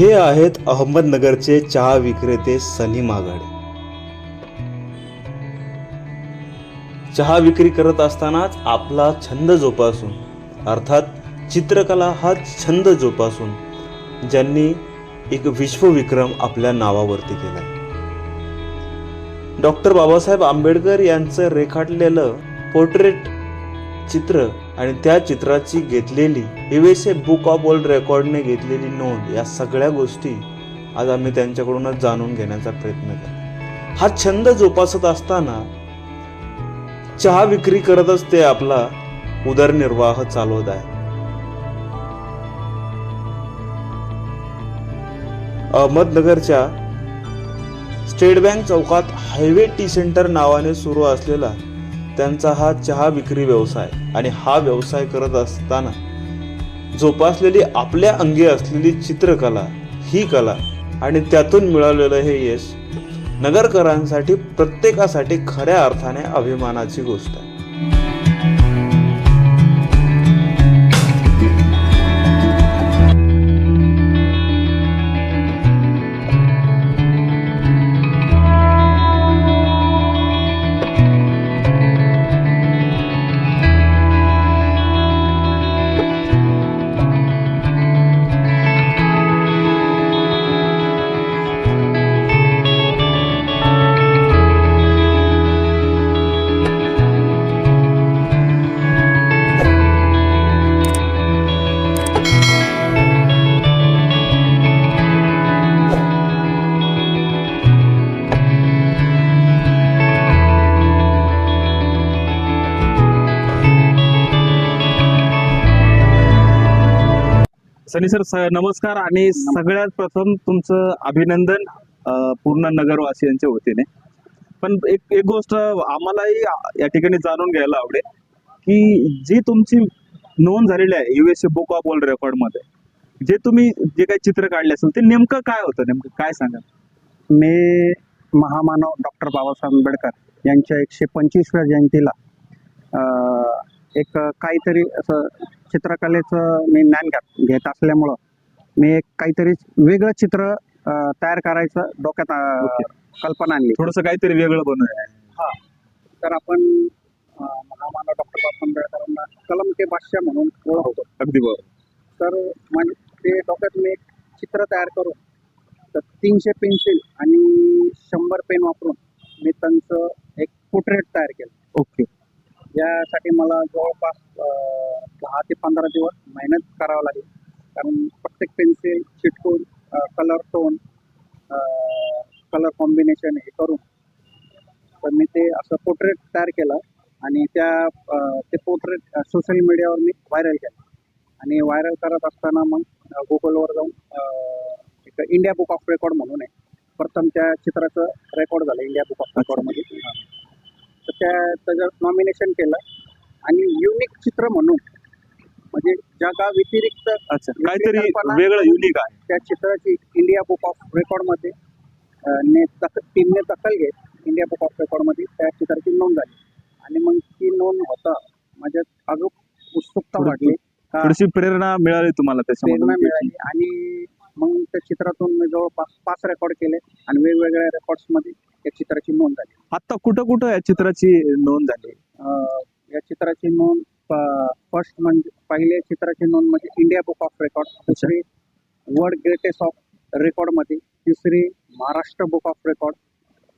हे आहेत अहमदनगरचे चहा विक्रेते सनी मागाडे चहा विक्री करत असतानाच आपला छंद जोपासून अर्थात चित्रकला हा छंद जोपासून ज्यांनी एक विश्वविक्रम आपल्या नावावरती केला डॉक्टर बाबासाहेब आंबेडकर यांचं रेखाटलेलं पोर्ट्रेट चित्र आणि त्या चित्राची घेतलेली युएसए बुक ऑफ वर्ल्ड रेकॉर्डने घेतलेली नोंद या सगळ्या गोष्टी आज आम्ही त्यांच्याकडूनच जाणून घेण्याचा प्रयत्न केला हा छंद जोपासत असताना चहा विक्री करतच ते आपला उदरनिर्वाह चालवत आहे. अहमदनगरच्या स्टेट बँक चौकात हायवे टी सेंटर नावाने सुरू असलेला त्यांचा हा चहा विक्री व्यवसाय आणि हा व्यवसाय करत असताना जोपासलेली आपल्या अंगी असलेली चित्रकला ही कला आणि त्यातून मिळालेलं हे यश नगरकरांसाठी प्रत्येकासाठी खऱ्या अर्थाने अभिमानाची गोष्ट आहे. सनी सर स- नमस्कार आणि सगळ्यात प्रथम तुमचं अभिनंदन पूर्ण नगरवासियांच्या वतीने. पण एक एक गोष्ट आम्हालाही या ठिकाणी जाणून घ्यायला आवडेल की जी तुमची नोंद झालेली आहे युएसए बुक ऑफ वर्ल्ड रेकॉर्डमध्ये जे तुम्ही जे काही चित्र काढले असेल ते नेमकं काय होतं? नेमकं काय सांगा मी महामानव डॉक्टर बाबासाहेब आंबेडकर यांच्या एकशे पंचवीसव्या जयंतीला एक काहीतरी असं चित्रकलेचं मी ज्ञान घ्या- घेत असल्यामुळं मी एक काहीतरी वेगळं चित्र अ, तयार करायचं डोक्यात अ. कल्पना आणली. थोडस काहीतरी वेगळं बनवूया. तर आपण अ, महामानव डॉक्टर बाबासाहेब आंबेडकरांना कलम के बादशाह म्हणून ओळखतो. अगदी बरोबर. तर म्हणजे ते डोक्यात मी एक चित्र तयार करून तर तीनशे पेन्सिल आणि शंभर पेन वापरून मी त्यांचं एक पोर्ट्रेट तयार केलं. ओके. यासाठी मला जवळपास दहा ते पंधरा दिवस मेहनत करावं लागेल. कारण प्रत्येक पेन्सिल चिटकून कलर टोन कलर कॉम्बिनेशन हे करून तर मी ते असं पोर्ट्रेट तयार केलं आणि त्या ते पोर्ट्रेट सोशल मीडियावर मी व्हायरल केलं. आणि व्हायरल करत असताना मग गुगलवर जाऊन एक इंडिया बुक ऑफ रेकॉर्ड म्हणून आहे. प्रथम त्या चित्राचं रेकॉर्ड झालं इंडिया बुक ऑफ रेकॉर्डमध्ये त्या त्याचं नॉमिनेशन केलं. आणि युनिक चित्र म्हणून म्हणजे जगा व्यतिरिक्त अच्छा काहीतरी वेगळं युनिक आहे. त्या चित्राची इंडिया बुक ऑफ रेकॉर्डमध्ये अं, ने दख टीमने दखल घेत इंडिया बुक ऑफ रेकॉर्डमध्ये त्या चित्राची नोंद झाली. आणि मग ती नोंद होता माझ्यात अजून उत्सुकता वाटली थोडीशी प्रेरणा मिळाली तुम्हाला प्रेरणा मिळाली. आणि मग त्या चित्रातून मी जवळपास पाच रेकॉर्ड केले आणि वेगवेगळ्या रेकॉर्ड्समध्ये त्या चित्राची नोंद झाली. आता कुठं कुठं या चित्राची नोंद झाली? या चित्राची नोंद फर्स्ट म्हणजे पहिले चित्राची नोंद म्हणजे इंडिया बुक ऑफ रेकॉर्ड दुसरी वर्ल्ड ग्रेटेस्ट ऑफ रेकॉर्डमध्ये तिसरी महाराष्ट्र बुक ऑफ रेकॉर्ड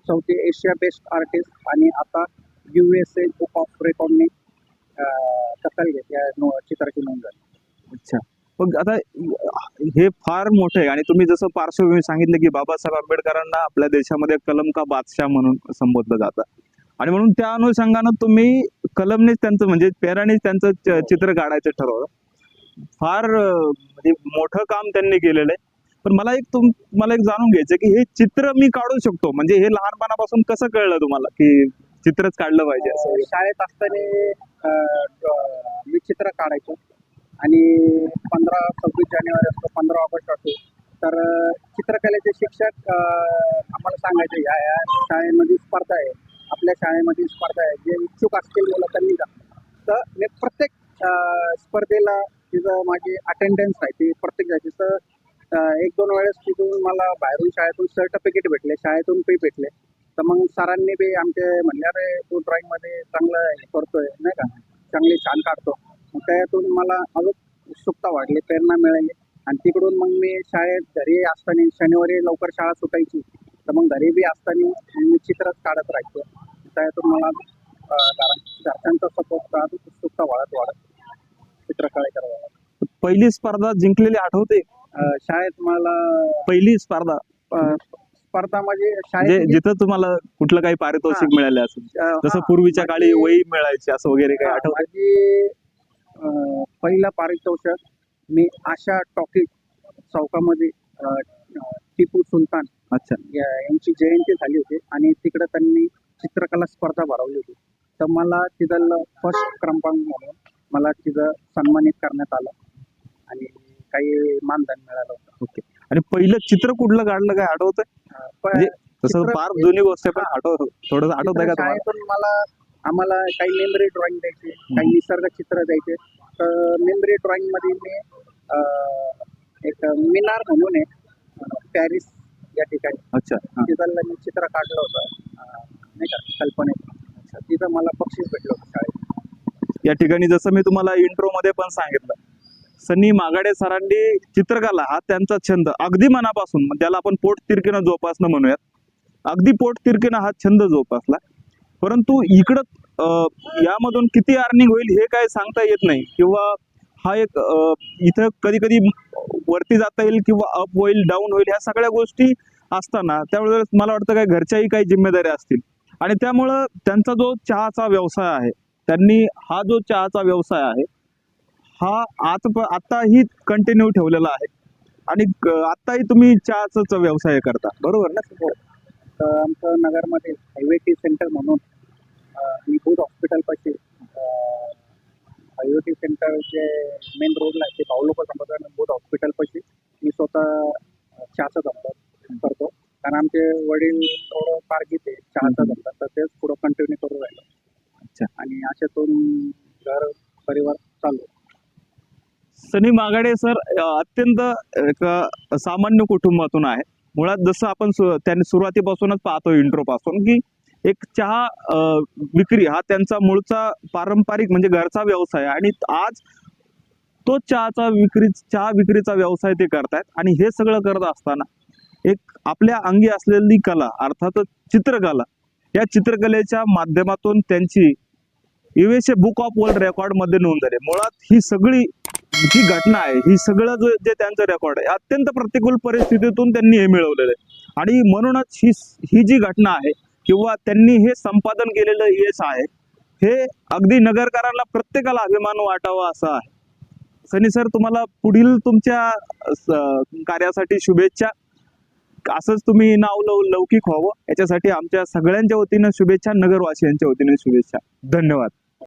चौथी एशिया बेस्ट आर्टिस्ट आणि आता U S A book of रेकॉर्डने दखल घेत या नो चित्राची नोंद झाली. अच्छा. मग आता हे फार मोठं आहे आणि तुम्ही जसं पार्श्वभूमी सांगितलं की बाबासाहेब आंबेडकरांना आपल्या देशामध्ये कलम का बादशाह म्हणून संबोधलं जातं. आणि म्हणून त्या अनुषंगानं तुम्ही कलमनेच त्यांचं म्हणजे पेरानेच त्यांचं चित्र काढायचं ठरवलं. फार म्हणजे मोठं काम त्यांनी केलेलं आहे. पण मला एक तुम मला एक जाणून घ्यायचं की हे चित्र मी काढू शकतो. म्हणजे हे लहानपणापासून कसं कळलं तुम्हाला की चित्रच काढलं पाहिजे असं? शाळेत असताना मी चित्र काढायचो. आणि पंधरा सव्वीस जानेवारी असतो पंधरा ऑगस्ट असतो. तर चित्रकलेचे शिक्षक आम्हाला सांगायचे या या शाळेमध्ये स्पर्धा आहे. आपल्या शाळेमध्ये स्पर्धा आहे. जे इच्छुक असतील मुलं त्यांनी जा तर मी प्रत्येक स्पर्धेला तिचं माझी अटेंडन्स आहे. ती प्रत्येक जायची तर एक दोन वेळेस तिथून मला बाहेरून शाळेतून सर्टिफिकेट भेटले. शाळेतून पे भेटले. तर मग सरांनी बी आमचे म्हणले अरे तू ड्रॉइंगमध्ये चांगलं हे करतोय नाही का? चांगली छान काढतो. मग त्यातून मला अजून उत्सुकता वाढली प्रेरणा मिळाली. आणि तिकडून मग मी शाळेत घरी असताना शनिवारी लवकर शाळा सुटायची. तर मग घरी बी असताना मी चित्रच काढत राहायचो. त्यातून मला घरच्यांचा सपोर्ट अजून उत्सुकता वाढत वाढत. चित्रकला करायला. पहिली स्पर्धा जिंकलेली आठवते? शाळेत मला पहिली स्पर्धा. स्पर्धा म्हणजे म्हणजे शाळेत जिथं तुम्हाला कुठलं काही पारितोषिक. मिळाले असेल. जसं पूर्वीच्या काळी माझी- वही मिळायची असं वगैरे काही आठवत? माझी पहिला पारितोषिक मी आशा टॉकीज चौकामध्ये टिपू सुलतान अच्छा. यांची जयंती झाली होती आणि तिकडे त्यांनी चित्रकला स्पर्धा भरवली होती. तर मला तिथं फर्स्ट क्रमांक म्हणून मला तिथं सन्मानित करण्यात आलं आणि काही मानधन मिळालं होतं. ओके. आणि पहिलं चित्र कुठलं काढलं? काय पण म्हणजे तसं फार जुनी गोष्ट पण आठव थोडस आठवत आहे का तुम्हाला? शाळेतून मला आम्हाला काही मेमरी ड्रॉइंग द्यायचे काही निसर्ग चित्र द्यायचे. मेमरी ड्रॉइंगमध्ये मी एक मिनार म्हणून आहे पॅरिस या ठिकाणी अच्छा. तिथलं मी चित्र काढलं होतं. नाही का कल्पनेत. तिथं मला बक्षीस भेटलं होतं शाळेत. या ठिकाणी जसं मी तुम्हाला इंट्रो मध्ये पण सांगितलं सनी मागाडे सरांनी चित्रकला हा त्यांचा छंद. अगदी मनापासून त्याला आपण पोट तिरकीनं जोपासणं म्हणूयात. अगदी पोट तिरकीनं हा छंद जोपासला. परंतु इकडं यामधून किती अर्निंग होईल हे काय सांगता येत नाही. किंवा हा एक इथं कधी कधी वरती जाता येईल किंवा अप होईल डाऊन होईल ह्या सगळ्या गोष्टी असताना त्यावेळेस मला वाटतं काय घरच्याही काही जिम्मेदाऱ्या असतील. आणि त्यामुळं त्यांचा जो चहाचा व्यवसाय आहे त्यांनी हा जो चहाचा व्यवसाय आहे हा आज आताही कंटिन्यू ठेवलेला आहे. आणि आत्ताही आताही तुम्ही चहाचा व्यवसाय करता. बरोबर ना? हो. आमचं नगरमध्ये हायवे टी सेंटर म्हणून हायवे टी सेंटर जे मेन रोडला आहे ते भाऊलोक संपर्क बुध हॉस्पिटलपाशी मी स्वतः चहाचा धंदा करतो. कारण आमचे वडील थोडं फारगीत आहे चहाचा धंदा तर तेच पुढं कंटिन्यू करू राहिलो. अच्छा. आणि अशातून घर परिवार चालू. सनी मागाडे सर अत्यंत एक सामान्य कुटुंबातून आहे. मुळात जसं आपण सु- त्यांनी सुरुवातीपासूनच पाहतो इंट्रो पासून की एक चहा विक्री हा त्यांचा मूळचा पारंपरिक म्हणजे घरचा व्यवसाय आणि आज तो चहाचा विक्री चहा विक्रीचा व्यवसाय ते करतायत. आणि हे सगळं करत असताना एक आपल्या अंगी असलेली कला अर्थातच चित्रकला या चित्रकलेच्या माध्यमातून त्यांची युएसए बुक ऑफ वर्ल्ड रेकॉर्डमध्ये नोंद झाली. मुळात ही सगळी जी घटना आहे ही सगळं जो जे त्यांचं रेकॉर्ड आहे अत्यंत प्रतिकूल परिस्थितीतून त्यांनी हे मिळवलेलं आहे. आणि म्हणूनच ही ही जी घटना आहे किंवा त्यांनी हे संपादन केलेलं यश आहे हे अगदी नगरकरांना प्रत्येकाला अभिमान वाटावा असा आहे. सनी सर तुम्हाला पुढील तुमच्या स- कार्यासाठी शुभेच्छा. असंच तुम्ही नाव लव लौकिक व्हावं. याच्यासाठी आमच्या सगळ्यांच्या वतीनं शुभेच्छा नगरवासियांच्या वतीने शुभेच्छा. धन्यवाद.